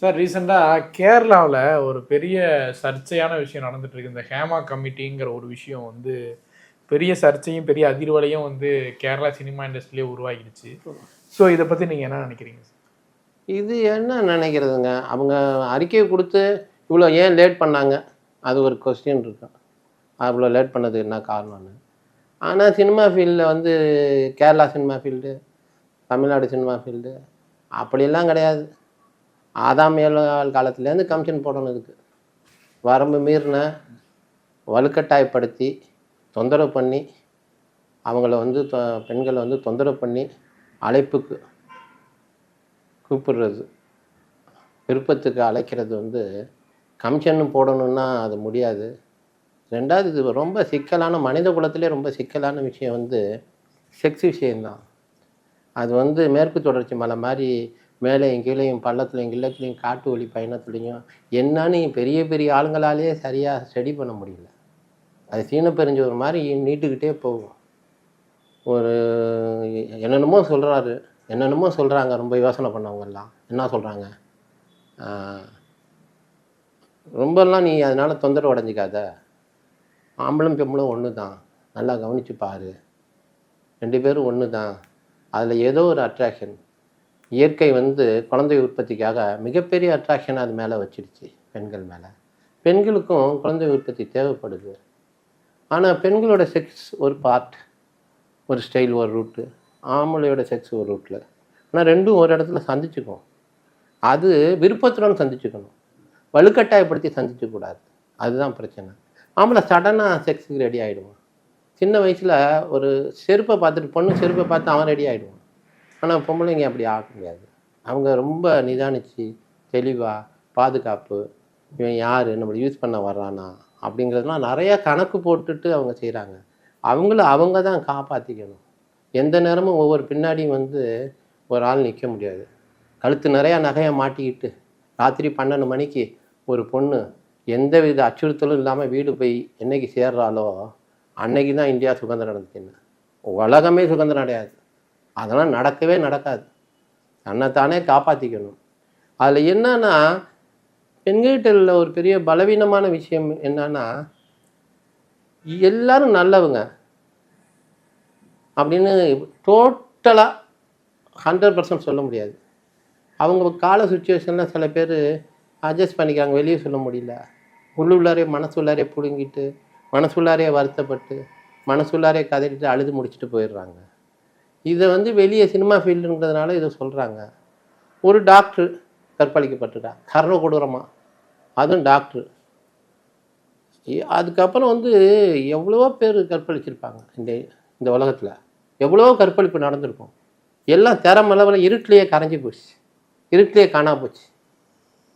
Sir ரீசெண்டாக கேரளாவில் ஒரு பெரிய சர்ச்சையான விஷயம் நடந்துட்டு இருக்கு இந்த ஹேமா கமிட்டிங்கிற ஒரு விஷயம் வந்து பெரிய சர்ச்சையும் பெரிய அதிர்வலையும் வந்து கேரளா சினிமா இண்டஸ்ட்ரியிலே உருவாகிடுச்சு. ஸோ இதை பற்றி நீங்கள் என்ன நினைக்கிறீங்க சார்? இது என்ன நினைக்கிறதுங்க? அவங்க அறிக்கையை கொடுத்து இவ்வளோ ஏன் லேட் பண்ணாங்க? அது ஒரு கொஸ்டின் இருக்கும் அவ்வளோ லேட் பண்ணது என்ன காரணம்னு. ஆனால் சினிமா ஃபீல்டில் வந்து Kerala cinema field Tamil Nadu cinema field அப்படியெல்லாம் கிடையாது. ஆதாம் ஏழாள் காலத்துலேருந்து கமிஷன் போடணும் இதுக்கு. வரம்பு மீறின வலுக்கட்டாயப்படுத்தி தொந்தரவு பண்ணி அவங்கள வந்து தொ- பெண்களை வந்து தொந்தரவு பண்ணி அழைப்புக்கு கூப்பிடுறது விருப்பத்துக்கு அழைக்கிறது வந்து கமிஷன் போடணும்னா அது முடியாது. ரெண்டாவது இது ரொம்ப சிக்கலான மனித குலத்திலே ரொம்ப சிக்கலான விஷயம் வந்து செக்ஸ் விஷயம்தான். அது வந்து மேற்கு தொடர்ச்சி மலை மாதிரி மேலேயும் கீழேயும் பள்ளத்துலையும் கிள்ளத்துலையும் காட்டு வழி பயணத்துலையும் என்னன்னு பெரிய பெரிய ஆளுங்களாலேயே சரியாக ஸ்டடி பண்ண முடியல. அது சீன ஒரு மாதிரி நீட்டுக்கிட்டே போகும். ஒரு என்னென்னமோ சொல்கிறாரு என்னென்னமோ சொல்கிறாங்க ரொம்ப யோசனை பண்ணவங்கெல்லாம். என்ன சொல்கிறாங்க ரொம்பலாம் நீ அதனால் தொந்தரவு அடைஞ்சிக்காத. ஆம்பளும் பெம்பளும் ஒன்று தான் நல்லா கவனிச்சு பாரு. ரெண்டு பேரும் ஒன்று தான் அதில் ஏதோ ஒரு அட்ராக்ஷன் இயற்கை வந்து குழந்தை உற்பத்திக்காக மிகப்பெரிய அட்ராக்ஷன் அது மேலே வச்சிருச்சு பெண்கள் மேலே. பெண்களுக்கும் குழந்தை உற்பத்தி தேவைப்படுது. ஆனால் பெண்களோட செக்ஸ் ஒரு பார்ட் ஒரு ஸ்டைல் ஒரு ரூட்டு ஆம்பளையோட செக்ஸ் ஒரு ரூட்டில் ஆனால் ரெண்டும் ஒரு இடத்துல சந்திச்சுக்கும் அது விருப்பத்துடன் சந்திச்சுக்கணும். வலுக்கட்டாயப்படுத்தி சந்திக்கக்கூடாது. அதுதான் பிரச்சனை. ஆம்பளை சடனாக செக்ஸுக்கு ரெடி ஆகிடுவான் சின்ன வயசில் ஒரு செருப்பை பார்த்துட்டு பொண்ணு செருப்பை பார்த்து அவன் ரெடி ஆகிடுவான் ஆனால் பொம்பளைங்க அப்படி ஆக முடியாது. அவங்க ரொம்ப நிதானிச்சு தெளிவாக பாதுகாப்பு இவன் யார் நம்மளை யூஸ் பண்ண வர்றானா அப்படிங்கிறதுலாம் நிறையா கணக்கு போட்டுட்டு அவங்க செய்கிறாங்க அவங்கள அவங்க தான் காப்பாற்றிக்கணும் எந்த நேரமும் ஒவ்வொரு பின்னாடியும் வந்து ஒரு ஆள் நிற்க முடியாது. கழுத்து நிறையா நகையை மாட்டிக்கிட்டு ராத்திரி பன்னெண்டு மணிக்கு ஒரு பொண்ணு எந்த வித அச்சுறுத்தலும் இல்லாமல் வீடு போய் என்னைக்கு சேர்றாளோ அன்னைக்கு தான் இந்தியா சுதந்திரம் நடந்துச்சுன்னு உலகமே சுதந்திரம் அடையாது. அதெல்லாம் நடக்கவே நடக்காது. தன்னைத்தானே காப்பாற்றிக்கணும் அதில் என்னன்னா பெண்கிட்ட உள்ள ஒரு பெரிய பலவீனமான விஷயம் என்னன்னா எல்லாரும் நல்லவங்க. அப்படின்னு டோட்டலாக ஹண்ட்ரட் பர்சன்ட் சொல்ல முடியாது. அவங்க கால சுச்சுவேஷனில் சில பேர் அட்ஜஸ்ட் பண்ணிக்கிறாங்க வெளியே சொல்ல முடியல. உள்ளுள்ளாரே மனசுள்ளாரே பிடுங்கிட்டு மனசுள்ளாரே வருத்தப்பட்டு மனசுள்ளாரே கதறிட்டு அழுது முடிச்சுட்டு போயிடுறாங்க. இதை வந்து வெளியே சினிமா ஃபீல்டுன்றதுனால இதை சொல்கிறாங்க ஒரு டாக்டர் கற்பழிக்கப்பட்டிருக்கா கர்ண கொடூரமாக அதுவும் டாக்டர் அதுக்கப்புறம் வந்து எவ்வளவோ பேர் கற்பழிச்சிருப்பாங்க இந்த இந்த உலகத்தில். எவ்வளவோ கற்பழிப்பு நடந்திருக்கும். எல்லாம் திறமளவில் இருட்டிலேயே கரைஞ்சி போச்சு. இருட்டிலேயே காணா போச்சு.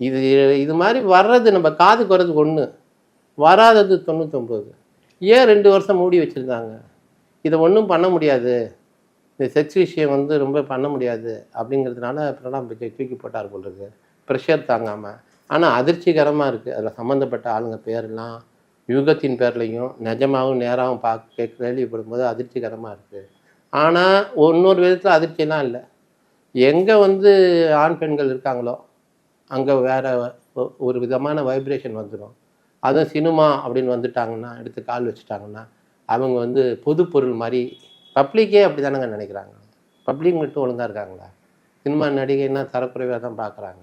இது இது மாதிரி வர்றது நம்ம காதுக்கு வர்றது ஒன்று வராதது தொண்ணூத்தொம்பது. ஏன் ரெண்டு வருஷம் மூடி வச்சுருந்தாங்க? இதை ஒன்றும் பண்ண முடியாது. இந்த செக்ஸ் விஷயம் வந்து ரொம்ப பண்ண முடியாது அப்படிங்கிறதுனால பிரணாம் பிச்சை தூக்கி போட்டார் போல் இருக்கு. ப்ரெஷர் தாங்காமல் ஆனால் அதிர்ச்சிகரமாக இருக்குது அதில் சம்மந்தப்பட்ட ஆளுங்க பேரெல்லாம் யுகத்தின் பேர்லையும் நிஜமாகவும் நேராகவும் பார்க்க கேட்க கேள்விப்படும்போது அதிர்ச்சிகரமாக இருக்குது ஆனால் இன்னொரு விதத்தில் அதிர்ச்சியெல்லாம் இல்லை. எங்கே வந்து ஆண் பெண்கள் இருக்காங்களோ அங்கே வேறு ஒ- ஒரு விதமான வைப்ரேஷன் வந்துடும் அதுவும் சினிமா அப்படின்னு வந்துட்டாங்கன்னா எடுத்து கால் வச்சுட்டாங்கன்னா அவங்க வந்து பொது பொருள் மாதிரி பப்ளிக்கே அப்படி தானேங்க நினைக்கிறாங்க. பப்ளிக் மட்டும் ஒழுங்காக இருக்காங்களா? சினிமா நடிகைன்னா தரக்குறைவாக தான் பார்க்குறாங்க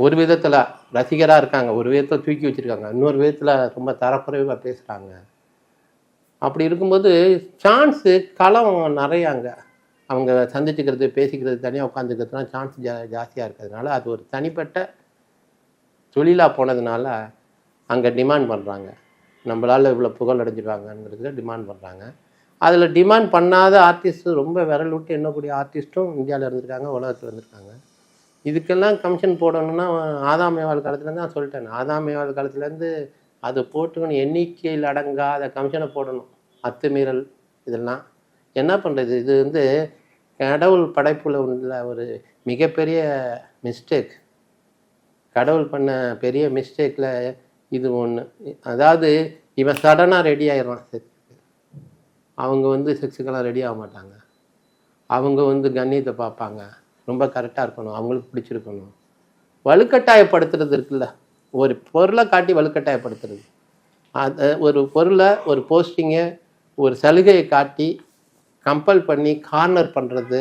ஒரு விதத்தில் ரசிகராக இருக்காங்க. ஒரு விதத்தில் தூக்கி வச்சுருக்காங்க. இன்னொரு விதத்தில் ரொம்ப தரக்குறைவாக பேசுகிறாங்க அப்படி இருக்கும்போது சான்ஸு களம் நிறையாங்க. அவங்க சந்திச்சுக்கிறது பேசிக்கிறது தனியாக உட்காந்துக்கிறதுலாம் சான்ஸ் ஜா ஜாஸ்தியாக இருக்கிறதுனால அது ஒரு தனிப்பட்ட தொழிலாக போனதுனால அங்கே டிமாண்ட் பண்ணுறாங்க நம்மளால் இவ்வளோ புகழ் அடைஞ்சிருவாங்கங்கிறதுல டிமாண்ட் பண்ணுறாங்க அதில் டிமாண்ட் பண்ணாத ஆர்டிஸ்ட்டு ரொம்ப விரல் விட்டு எண்ணக்கூடிய ஆர்டிஸ்ட்டும் இந்தியாவில் இருந்திருக்காங்க உலகத்தில் இருந்திருக்காங்க. இதுக்கெல்லாம் கமிஷன் போடணும்னா ஆதாம் மேவாள் காலத்துலேருந்து நான் சொல்லிட்டேன். ஆதாம் மேவாள் காலத்துலேருந்து அது போட்டுக்கணும் எண்ணிக்கையில் அடங்காத கமிஷனை போடணும். அத்துமீறல் இதெல்லாம். என்ன பண்ணுறது இது வந்து கடவுள் படைப்பில் உள்ள ஒரு மிகப்பெரிய மிஸ்டேக் கடவுள் பண்ண பெரிய மிஸ்டேக்கில் இது ஒன்று அதாவது இவன் சடனாக ரெடி ஆயிடுவான். அவங்க வந்து செக்ஸுக்கெல்லாம் ரெடி ஆக மாட்டாங்க. அவங்க வந்து கண்ணியத்தை பார்ப்பாங்க. ரொம்ப கரெக்டாக இருக்கணும். அவங்களுக்கு பிடிச்சிருக்கணும். வலுக்கட்டாயப்படுத்துறது இருக்குல்ல. ஒரு பொருளை காட்டி வலுக்கட்டாயப்படுத்துறது. அது ஒரு பொருளை ஒரு போஸ்டிங்கை ஒரு சலுகையை காட்டி கம்பல் பண்ணி கார்னர் பண்ணுறது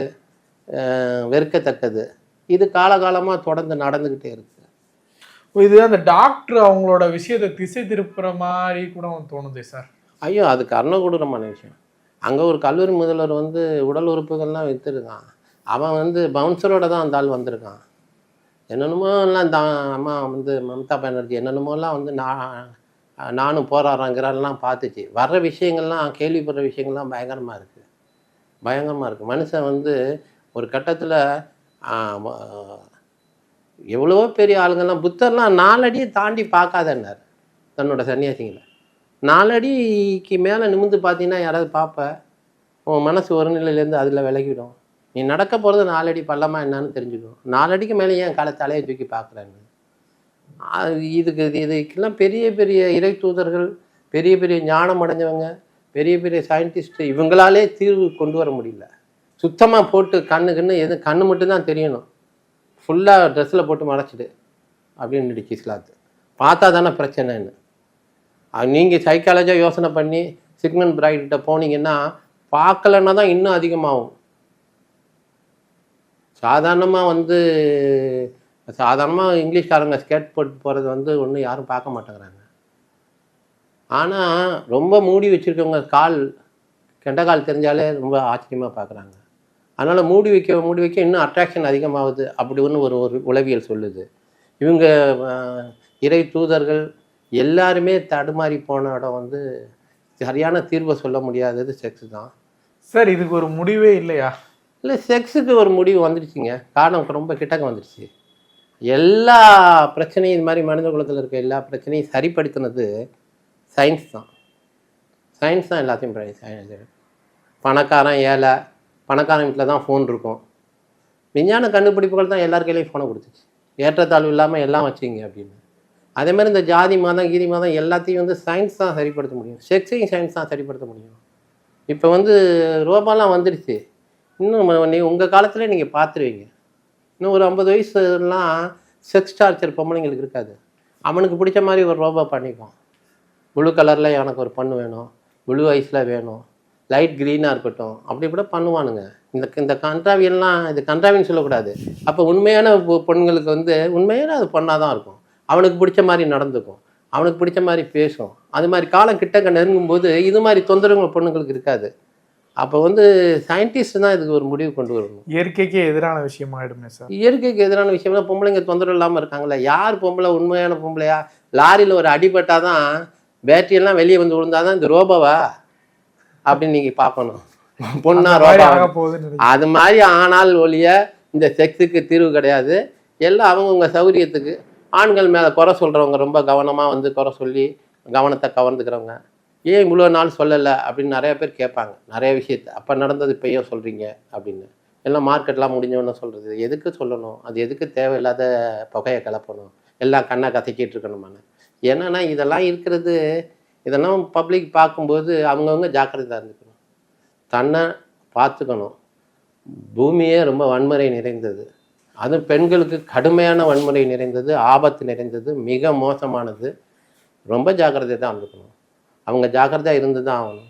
வெறுக்கத்தக்கது. இது காலகாலமாக தொடர்ந்து நடந்துக்கிட்டே இருக்கு. இது அந்த டாக்டர் அவங்களோட விஷயத்தை திசை திருப்புற மாதிரி கூட தோணுது சார். ஐயோ அது கர்ணகொடூரமான விஷயம். அங்கே ஒரு கல்லூரி முதல்வர் வந்து உடல் உறுப்புகள்லாம் விற்றுருக்கான் அவன் வந்து பவுன்சரோட தான் அந்த ஆள் வந்திருக்கான். என்னென்னமோலாம் எல்லாம் அம்மா வந்து மம்தா பானர்ஜி என்னென்னமோலாம் வந்து நான் நானும் போராடுறேங்கிறாலாம் பார்த்துச்சு. வர்ற விஷயங்கள்லாம் கேள்விப்படுற விஷயங்கள்லாம் பயங்கரமாக இருக்குது பயங்கரமாக இருக்குது மனுஷன் வந்து ஒரு கட்டத்தில் எவ்வளவோ பெரிய ஆளுங்கள்லாம் புத்தர்லாம் நாலடியை தாண்டி பார்க்காதன்னார். தன்னோட சன்னியாசிங்களை நாலடிக்கு மேலே நிமிந்து பார்த்தீங்கன்னா யாராவது பார்ப்ப உன் மனசு ஒரு நிலையிலேருந்து அதில் விலகிடும். நீ நடக்க போகிறது நாலடி பள்ளமா என்னன்னு தெரிஞ்சுக்கும். நாலடிக்கு மேலே ஏன் காலை தலையை தூக்கி பார்க்குறேன்னு? இதுக்கு இதுக்கெல்லாம் பெரிய பெரிய இறை தூதர்கள் பெரிய பெரிய ஞானம் அடைஞ்சவங்க பெரிய பெரிய சயின்டிஸ்ட்டு இவங்களாலே தீர்வு கொண்டு வர முடியல. சுத்தமாக போட்டு கண்ணு கண்ணு எது கண்ணு மட்டும்தான் தெரியணும். ஃபுல்லாக ட்ரெஸ்ஸில் போட்டு மறைச்சிடு. அப்படின்னு இஸ்லாத்து. பார்த்தா தானே பிரச்சனைன்னு. நீங்கள் சைக்காலஜியாக யோசனை பண்ணி சிக்மன் பிரைட்ட போனீங்கன்னா பார்க்கலன்னா தான் இன்னும் அதிகமாகும். சாதாரணமாக வந்து சாதாரணமாக இங்கிலீஷ்காரங்க ஸ்கேட் போட்டு போகிறது வந்து ஒன்றும் யாரும் பார்க்க மாட்டேங்கிறாங்க. ஆனால் ரொம்ப மூடி வச்சுருக்கவங்க கால் கெண்ட கால் தெரிஞ்சாலே ரொம்ப ஆச்சரியமாக பார்க்குறாங்க. அதனால் மூடி வைக்க மூடி வைக்க இன்னும் அட்ராக்ஷன் அதிகமாகுது அப்படி ஒன்று ஒரு ஒரு உளவியல் சொல்லுது. இவங்க இறை தூதர்கள் எல்லாருமே தடுமாறி போன இடம் வந்து சரியான தீர்வை சொல்ல முடியாதது செக்ஸ் தான். சார் இதுக்கு ஒரு முடிவே இல்லையா? இல்லை செக்ஸுக்கு ஒரு முடிவு வந்துடுச்சுங்க காரணம் ரொம்ப கிட்டக்க வந்துடுச்சு எல்லா பிரச்சனையும் இது மாதிரி மனித குலத்தில் இருக்க எல்லா பிரச்சனையும் சரிப்படுத்தினது சயின்ஸ் தான். சயின்ஸ் தான் எல்லாத்தையும். பணக்காரன் ஏழை பணக்காரன் வீட்டில் தான் ஃபோன் இருக்கும். விஞ்ஞான கண்டுபிடிப்புகள் தான் எல்லார் கையிலையும் ஃபோனை கொடுத்துச்சு. ஏற்றத்தாழ்வு இல்லாமல் எல்லாம் வச்சுங்க அப்படின்னு. அதே மாதிரி இந்த ஜாதி மதம் கீதி மதம் எல்லாத்தையும் வந்து சயின்ஸ் தான் சரிப்படுத்த முடியும். செக்ஸையும் சயின்ஸ் தான் சரிப்படுத்த முடியும். இப்போ வந்து ரோபாலாம் வந்துடுச்சு இன்னும் நீ உங்கள் காலத்துல நீங்கள் பார்த்துருவீங்க. இன்னும் ஒரு ஐம்பது வயசுலாம் செக்ஸ் டார்ச்சர் பொம்பளைங்களுக்கு இருக்காது. அவனுக்கு பிடிச்ச மாதிரி ஒரு ரோபோ பண்ணிப்பான் ப்ளூ கலரில் எனக்கு ஒரு பொண்ணு வேணும். ப்ளூ ஐஸில் வேணும். லைட் க்ரீனாக இருக்கட்டும். அப்படி கூட பண்ணுவானுங்க. இந்த இந்த கன்றாவியெல்லாம் இது கன்றாவின்னு சொல்லக்கூடாது. அப்போ உண்மையான பொ- பொண்ணுங்களுக்கு வந்து உண்மையான அது பொண்ணாக தான் இருக்கும். அவனுக்கு பிடிச்ச மாதிரி நடந்துக்கும் அவனுக்கு பிடிச்ச மாதிரி பேசும். அது மாதிரி காலம் கிட்டக்க நெருங்கும்போது இது மாதிரி தொந்தரவுகள் பொண்ணுங்களுக்கு இருக்காது. அப்போ வந்து சயின்டிஸ்ட் தான் இதுக்கு ஒரு முடிவு கொண்டு வரணும். இயற்கைக்கே எதிரான விஷயமாயிடுமே சார். இயற்கைக்கு எதிரான விஷயம்னா பொம்பளைங்க தொந்தரவு இல்லாமல் இருக்காங்களே யார் பொம்பளை உண்மையான பொம்பளையா? லாரியில் ஒரு அடிபட்டாதான் பேட்டரி எல்லாம் வெளியே வந்து விழுந்தாதான் இந்த ரோபோவா? அப்படின்னு நீங்கள் பார்க்கணும். பொண்ணா ரோபா. அது மாதிரி ஆனால் ஒழிய இந்த செக்ஸுக்கு தீர்வு கிடையாது. எல்லாம் அவங்கவுங்க சௌரியத்துக்கு ஆண்கள் மேலே குறை சொல்கிறவங்க ரொம்ப கவனமாக வந்து குறை சொல்லி கவனத்தை கவர்ந்துக்கிறவங்க. ஏன் இவ்வளோ நாள் சொல்லலை அப்படின்னு நிறைய பேர் கேட்பாங்க. நிறைய விஷயத்த அப்போ நடந்தது இப்போ ஏன் சொல்கிறீங்க அப்படின்னு. எல்லாம் மார்க்கெட்லாம் முடிஞ்சவொன்னே சொல்கிறது எதுக்கு சொல்லணும்? அது எதுக்கு தேவையில்லாத புகையை கலப்பணும்? எல்லாம் கண்ணை கசக்கிட்டு இருக்கணுமான்னு. என்னென்னா இதெல்லாம் இருக்கிறது இதெல்லாம் பப்ளிக் பார்க்கும்போது அவங்கவுங்க ஜாக்கிரதையாக இருந்துக்கணும். தன்னை பார்த்துக்கணும். பூமியே ரொம்ப வன்முறை நிறைந்தது. அதுவும் பெண்களுக்கு கடுமையான வன்முறை நிறைந்தது ஆபத்து நிறைந்தது மிக மோசமானது. ரொம்ப ஜாக்கிரதை தான் இருந்துக்கணும் அவங்க ஜாக்கிரதையாக இருந்து தான் ஆகணும்.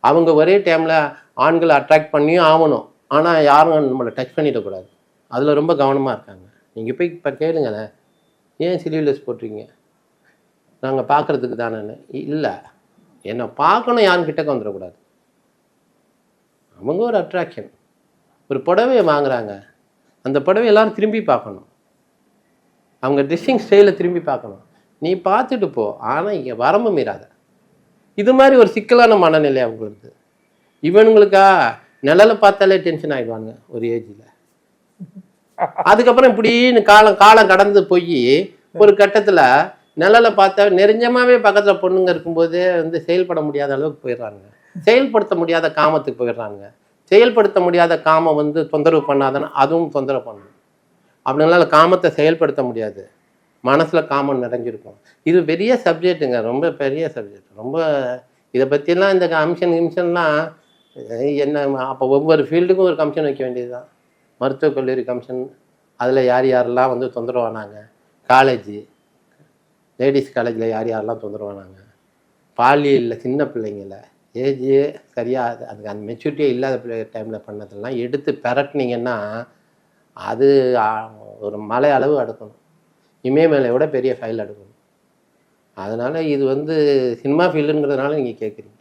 அவங்க ஒரே டைமில் ஆண்களை அட்ராக்ட் பண்ணியும் ஆகணும். ஆனால் யாரும் நம்மளை டச் பண்ணிடக்கூடாது. அதில் ரொம்ப கவனமாக இருக்காங்க. நீங்கள் போய் இப்போ கேளுங்களேன். ஏன் சிலிவ்லெஸ் போட்டிருக்கீங்க? நாங்கள் பார்க்குறதுக்கு தானே. இல்லை. என்னை பார்க்கணும் யாரும் கிட்டக்க வந்துடக்கூடாது. அவங்க ஒரு அட்ராக்ஷன் ஒரு புடவையை வாங்குறாங்க. அந்த படவை எல்லாரும் திரும்பி பார்க்கணும். அவங்க ட்ரெஸ்ஸிங் ஸ்டைலை திரும்பி பார்க்கணும். நீ பார்த்துட்டு போ. ஆனால் இங்கே வரம்பு மீறாத. இது மாதிரி ஒரு சிக்கலான மனநிலை அவங்களுக்கு இவனுங்களுக்கா நிழலை பார்த்தாலே டென்ஷன் ஆகிடுவாங்க ஒரு ஏஜில் அதுக்கப்புறம் இப்படின்னு காலம் காலம் கடந்து போய் ஒரு கட்டத்தில் நிழலை பார்த்தா நெருஞ்சமாகவே பக்கத்தில் பொண்ணுங்க இருக்கும்போதே வந்து செயல்பட முடியாத அளவுக்கு போயிடுறாங்க. செயல்படுத்த முடியாத காமத்துக்கு போயிடுறாங்க. செயல்படுத்த முடியாத காமம் வந்து தொந்தரவு பண்ணாதானே அதுவும் தொந்தரவு பண்ணும் அப்படினால காமத்தை செயல்படுத்த முடியாது. மனசில் காமம் நிறைஞ்சிருக்கும். இது பெரிய சப்ஜெக்ட்டுங்க. ரொம்ப பெரிய சப்ஜெக்ட். ரொம்ப இதை பற்றிலாம் இந்த கமிஷன் கிமிஷன்லாம் என்ன அப்போ ஒவ்வொரு ஃபீல்டுக்கும் ஒரு கமிஷன் வைக்க வேண்டியது தான் மருத்துவக் கல்லூரி கமிஷன் அதில் யார் யாரெல்லாம் வந்து தொந்தரவானாங்க? காலேஜு லேடிஸ் காலேஜில் யார் யாரெல்லாம் தொந்தரவானாங்க? பாலியலில் சின்ன பிள்ளைங்கள ஏஜே சரியாக அதுக்கு அந்த மெச்சூரிட்டியே இல்லாத பிள்ளை டைமில் பண்ணதெல்லாம் எடுத்து பெரட்டினீங்கன்னா அது ஒரு மலை அளவு அடுக்கணும். இமயமலையோட பெரிய ஃபைல் அடுக்கணும். அதனால் இது வந்து சினிமா ஃபீல்டுங்கிறதுனால நீங்கள் கேட்குறீங்க